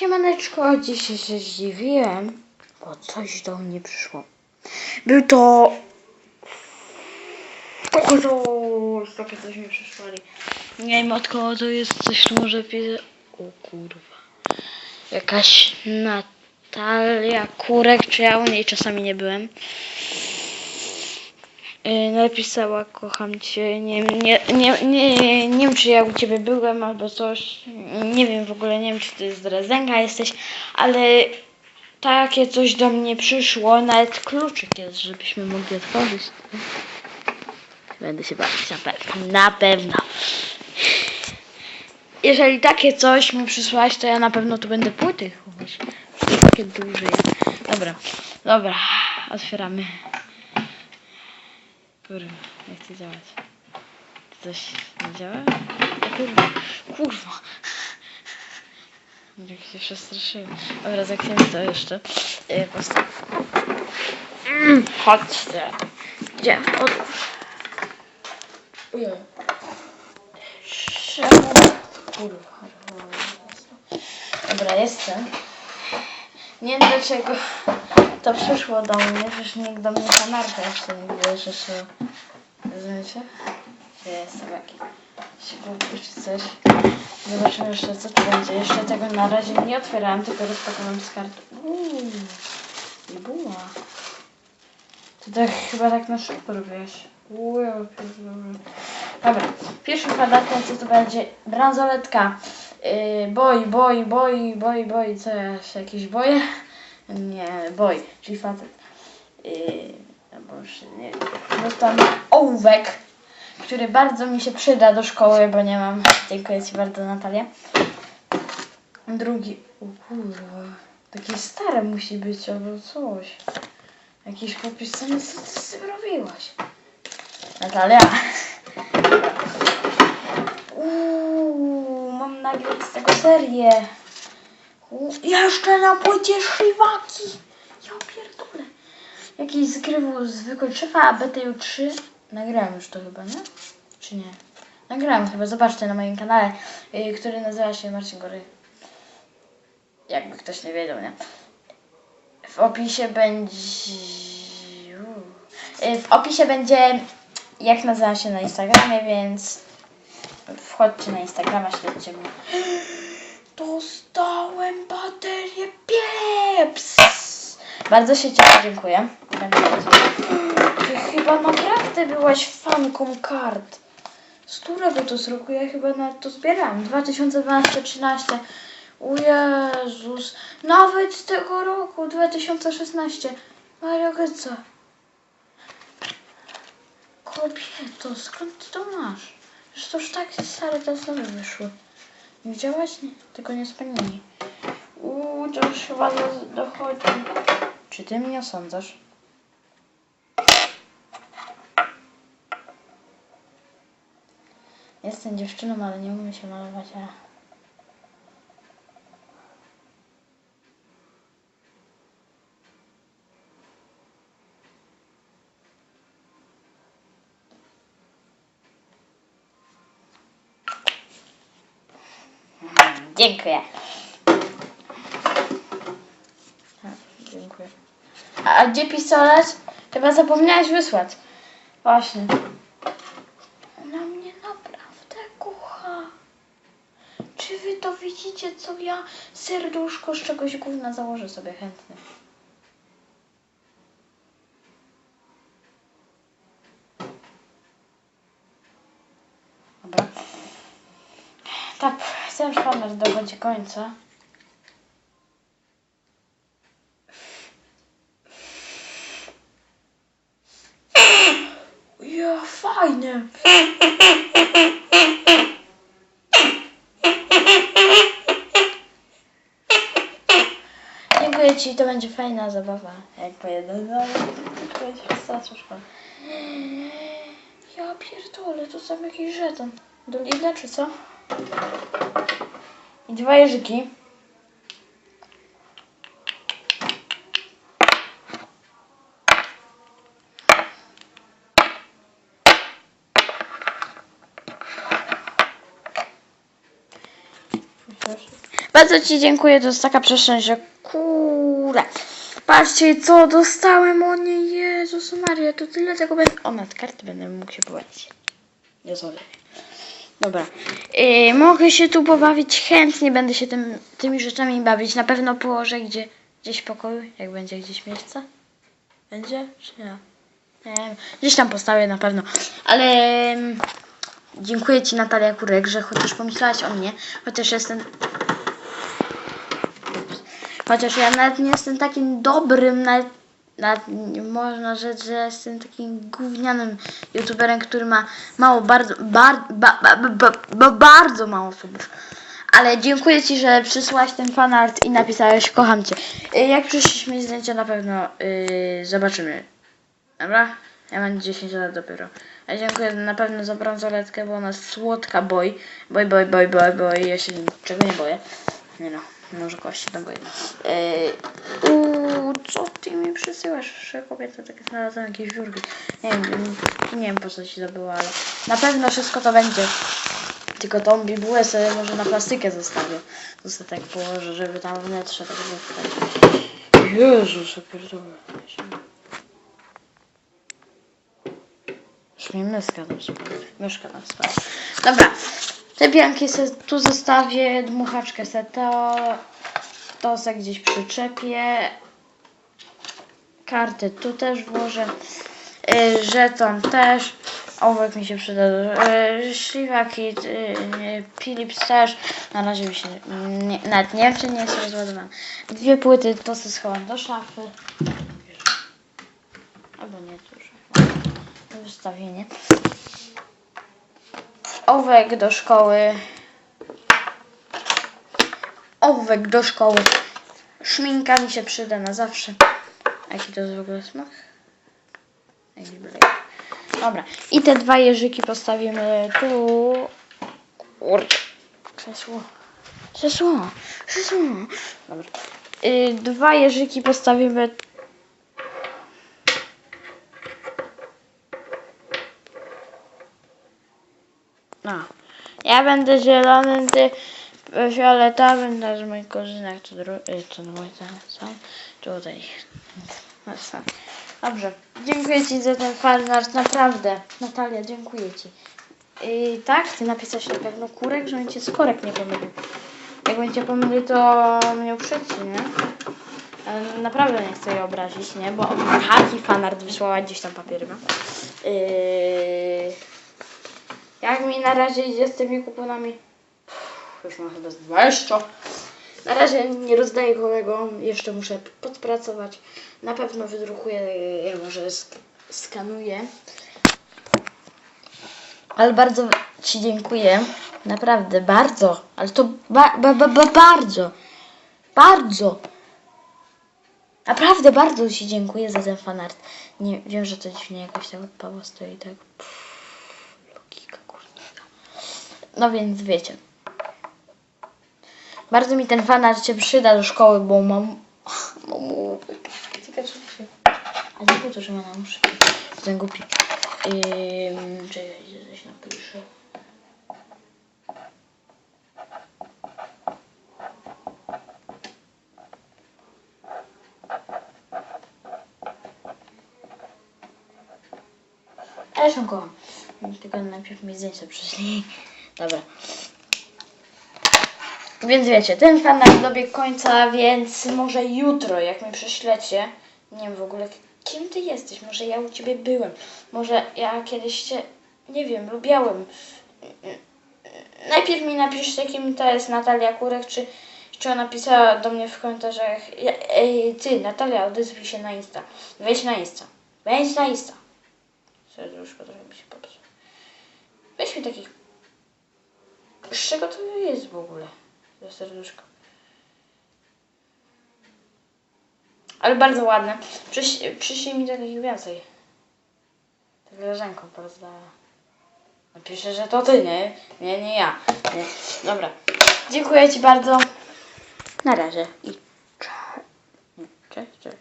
Siemaneczko, dzisiaj się zdziwiłem, bo coś do mnie przyszło. Był to... Kokoros! Takie coś mi przysłali. Nie wiem od kogo to jest, coś może pisze... O kurwa. Jakaś Natalia Kurek, czy ja u niej czasami nie byłem. Yy, napisała kocham cię, nie, nie, nie, nie, nie wiem czy ja u ciebie byłem albo coś, nie wiem w ogóle, nie wiem czy ty z jesteś, ale takie coś do mnie przyszło, nawet kluczyk jest, żebyśmy mogli otworzyć. Będę się bawić na pewno, na pewno. Jeżeli takie coś mi przysłałeś, to ja na pewno tu będę płyty chować. Takie duże. Dobra, dobra, otwieramy. Kurwa, nie chce działać. Czy coś nie działa? O Kurwa, kurwa. Jak się przestraszyłem. Dobra, zakniemy to jeszcze. Yy, postaw. Mm, chodźcie. Gdzie? Od... Ojej. Czemu? Kurwa. Dobra, jestem. Nie wiem dlaczego to przyszło do mnie, przecież nikt do mnie kanarka jeszcze nie wyszedł. Rozumiecie? Gdzie jestem jaki? Się głupi czy coś. Zobaczymy jeszcze co tu będzie. Jeszcze tego na razie nie otwierałem, tylko rozpakowałem z karty. Uuu, i buła. Ty tak chyba tak na szybko robiłeś. Uuu, ja. Dobra, pierwszym kwadratem co to będzie? Bransoletka. Yy, boj, boj, boj, boj, boj. Co ja się jakieś boję? Nie, boj, czyli facet. Yy, albo już nie wiem. Dostałam ołówek, który bardzo mi się przyda do szkoły, bo nie mam. Dziękuję Ci bardzo, Natalia. Drugi, o kurwa, takie stare musi być albo coś. Jakiś popisany, co ty z tym robiłaś? Natalia. Uuu, mam nagrać z tego serię. Jeszcze na płycie szywaki. Ja pierdolę. Jakiś zgrywu zwykły szyfa, a BTU3. Nagrałem już to chyba, nie? Czy nie? Nagrałem chyba, zobaczcie na moim kanale, yy, który nazywa się Marcin Gory. Jakby ktoś nie wiedział, nie? W opisie będzie... Yy, W opisie będzie jak nazywam się na Instagramie, więc wchodźcie na Instagrama, śledźcie mnie. Dostałem baterię pieps! Bardzo się cieszę, dziękuję. Ty chyba naprawdę byłaś fanką kart. Z którego to z roku? Ja chyba nawet to zbierałam. 2012-13. O Jezus. Nawet z tego roku, 2016. Mario Götze. Kobieto, skąd ty to masz? Przecież to już tak stare te znowu wyszły. Widziałaś? Nie, tylko nie z panini. Uuu, to już chyba do- dochodzi. Czy ty mnie osądzasz? Jestem dziewczyną, ale nie umiem się malować, a... Dziękuję. A, dziękuję. A gdzie pistolet? Chyba zapomniałeś wysłać. Właśnie. Ona mnie naprawdę kocha. Czy wy to widzicie, co ja serduszko z czegoś gówna założę sobie chętnie. Dobra. Ten szpaner dochodzi końca. Ja, fajne. Dziękuję Ci, to będzie fajna zabawa. Jak pojedę do szkoda. Ja pierdolę, to sam jakiś żeton. Do Lidla czy co? I dwa jeżyki. Bardzo Ci dziękuję, to jest taka przestrzeń, że kurde. Patrzcie, co dostałem, o nie, Jezus Maria, to tyle tego będę... O, nad karty będę mógł się pobawić. Nie. Dobra. Yy, mogę się tu pobawić chętnie, będę się tym, tymi rzeczami bawić. Na pewno położę gdzie, gdzieś w pokoju, jak będzie gdzieś miejsce. Będzie? Czy nie? Nie wiem. Gdzieś tam postawię na pewno. Ale dziękuję Ci Natalia Kurek, że chociaż pomyślałaś o mnie, chociaż jestem... Chociaż ja nawet nie jestem takim dobrym, nawet, nie można rzec, że jestem takim gównianym youtuberem, który ma mało, bardzo, bar, ba, ba, ba, ba, ba, bardzo mało subów. Ale dziękuję Ci, że przysłałaś ten fanart i napisałeś kocham Cię. Y, Jak przyszliśmy mieć zdjęcia na pewno yy, zobaczymy. Dobra? Ja mam 10 lat dopiero. Ja dziękuję na pewno za bransoletkę, bo ona słodka, boy. Boy, boy, boy, boy, boy. Ja się niczego nie boję. Nie no, może kogoś się tam boję. Yy, co ty mi przysyłasz? Że kobieta takie znalazłem jakieś dziurki. Nie wiem, nie wiem po co ci to było, ale na pewno wszystko to będzie. Tylko tą bibułę sobie może na plastykę zostawię. Sobie tak położę, żeby tam wnętrze tak było. Jezus, ja pierdolę. Już mi myska tam spadła. Myszka tam spadła. Dobra. Te pianki se tu zostawię, dmuchaczkę se to, to se gdzieś przyczepię. Karty tu też włożę. Yy, żeton też. Ołówek mi się przyda. Yy, śliwaki, yy, Philips też. Na razie mi się nie, nawet nie wiem, nie jest rozładowany. Dwie płyty to se schowam do szafy. Albo nie, to już wystawienie. Ołówek do szkoły. Ołówek do szkoły. Szminka mi się przyda na zawsze. Jaki to jest w ogóle smak? Dobra. I te dwa jeżyki postawimy tu. Kurde. Krzesło. Krzesło. Krzesło. Dobra. Y, dwa jeżyki postawimy No. Ja będę zielonym, ty fioletowym, to z moich korzynach, to drugi, to mój sam, tutaj. No, sam. Dobrze. Dziękuję Ci za ten fanart, naprawdę. Natalia, dziękuję Ci. I tak, Ty napisałeś na pewno kurek, żebym Cię z korek nie pomylił. Jakbym Cię pomylił, to mnie uprzedzi, nie? Ale Naprawdę nie chcę jej obrazić, nie? Bo haki fanart wysłała gdzieś tam papiery ma. Yy... Jak mi na razie idzie z tymi kuponami? Już mam chyba z 20. Na razie nie rozdaję kołego, jeszcze muszę podpracować. Na pewno wydrukuję, ja może sk- skanuję. Ale bardzo Ci dziękuję. Naprawdę, bardzo. Ale to ba- ba- ba- ba- bardzo. Bardzo. Naprawdę bardzo Ci dziękuję za ten fanart. Nie wiem, że to dziwnie jakoś tak odpało stoi tak. Pff, logika kurnika. No więc wiecie. Bardzo mi ten fanart się przyda do szkoły, bo mam. Mam ołówek. Ciekawe, się. A nie po to, że mam muszę. Jestem głupi. Ym, czekaj, coś napiszę. Ale się kocham. Tylko najpierw mi zdjęcia przyszli. Dobra. Więc wiecie, ten fanart dobiegł końca, więc może jutro, jak mi prześlecie, nie wiem w ogóle, kim ty jesteś, może ja u ciebie byłem, może ja kiedyś cię, nie wiem, lubiałem. Najpierw mi napiszcie, kim to jest Natalia Kurek, czy, czy ona pisała do mnie w komentarzach, ej, ty, Natalia, odezwij się na Insta, wejdź na Insta, wejdź na Insta. Serduszko trochę mi się popsuło. Weź mi takich, z czego to jest w ogóle? To serduszko. Ale bardzo ładne. Przyś, przyślij mi takich więcej. Tak leżanką porozdała. Napiszę, że to ty, nie? Nie, nie ja. Nie. Dobra. Dziękuję ci bardzo. Na razie. I cześć. Cześć, cześć.